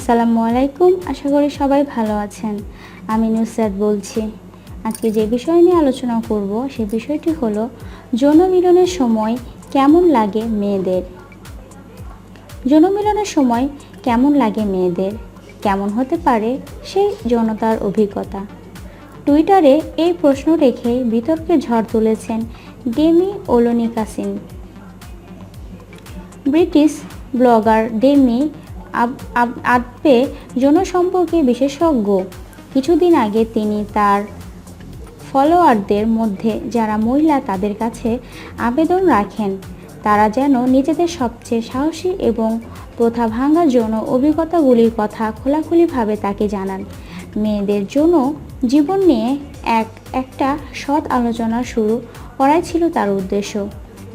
আসসালামু আলাইকুম আশা করি সবাই ভালো আছেন। আমি নুসরাত বলছি। আজকে যে বিষয় নিয়ে আলোচনা করব, সে বিষয়টি হলো যৌন মিলনের সময় কেমন লাগে মেয়েদের? যৌন সময় কেমন লাগে মেয়েদের? কেমন হতে পারে সেই যৌনতার অভিজ্ঞতা? টুইটারে এই প্রশ্ন রেখে বিতর্কে ঝড় তুলেছেন Demi Olonikasin. British blogger Demi আদপে যৌন সম্পর্কে বিশেষজ্ঞ। কিছুদিন আগে তিনি তার ফলোয়ারদের মধ্যে যারা মহিলা তাদের কাছে আবেদন রাখেন, তারা যেন নিজেদের সবচেয়ে সাহসী এবং প্রথা ভাঙা যৌন অভিজ্ঞতাগুলির কথা খোলাখুলিভাবে তাকে জানান। মেয়েদের জন্য জীবন নিয়ে এক, একটা সৎ আলোচনা শুরু করাই ছিল তার উদ্দেশ্য।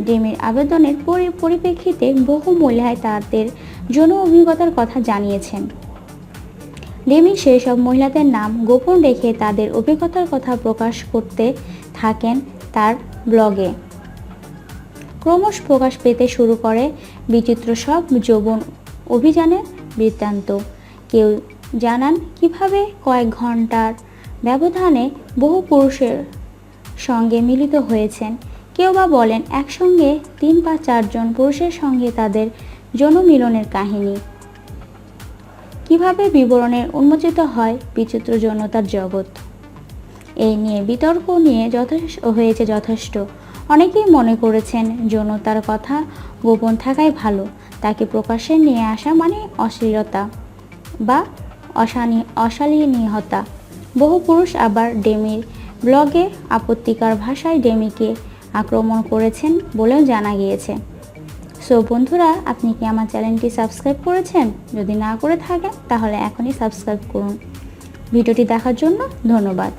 ডেমির আবেদনের পরিপ্রেক্ষিতে বহু মহিলায় তাদের যৌন অভিজ্ঞতার কথা জানিয়েছেন। ডেমি সেই সব মহিলাদের নাম গোপন রেখে তাদের অভিজ্ঞতার কথা প্রকাশ করতে থাকেন তার ব্লগে। ক্রমশ প্রকাশ পেতে শুরু করে বিচিত্র সব যৌবন অভিযানের বৃত্তান্ত। কেউ জানান, কীভাবে কয়েক ঘণ্টার ব্যবধানে বহু পুরুষের সঙ্গে মিলিত হয়েছেন? কেউ বা বলেন একসঙ্গে তিন বা চারজন পুরুষের সঙ্গে তাদের যৌন মিলনের কাহিনী। কীভাবে বিবরণের উন্মোচিত হয় বিচিত্র যৌনতার জগৎ? এই নিয়ে বিতর্ক নিয়ে যথেষ্ট হয়েছে যথেষ্ট। অনেকেই মনে করেছেন যৌনতার কথা গোপন থাকাই ভালো, তাকে প্রকাশ্যে নিয়ে আসা মানে অশ্লীলতা বা অশানি অশালীনতা বহু পুরুষ আবার ডেমির ব্লগে আপত্তিকর ভাষায় ডেমিকে আক্রমণ করেছেন বলেও জানা গিয়েছে। সো বন্ধুরা, আপনি কি আমার চ্যানেলটি সাবস্ক্রাইব করেছেন? যদি না করে থাকেন, তাহলে এখনই সাবস্ক্রাইব করুন। ভিডিওটি দেখার জন্য ধন্যবাদ।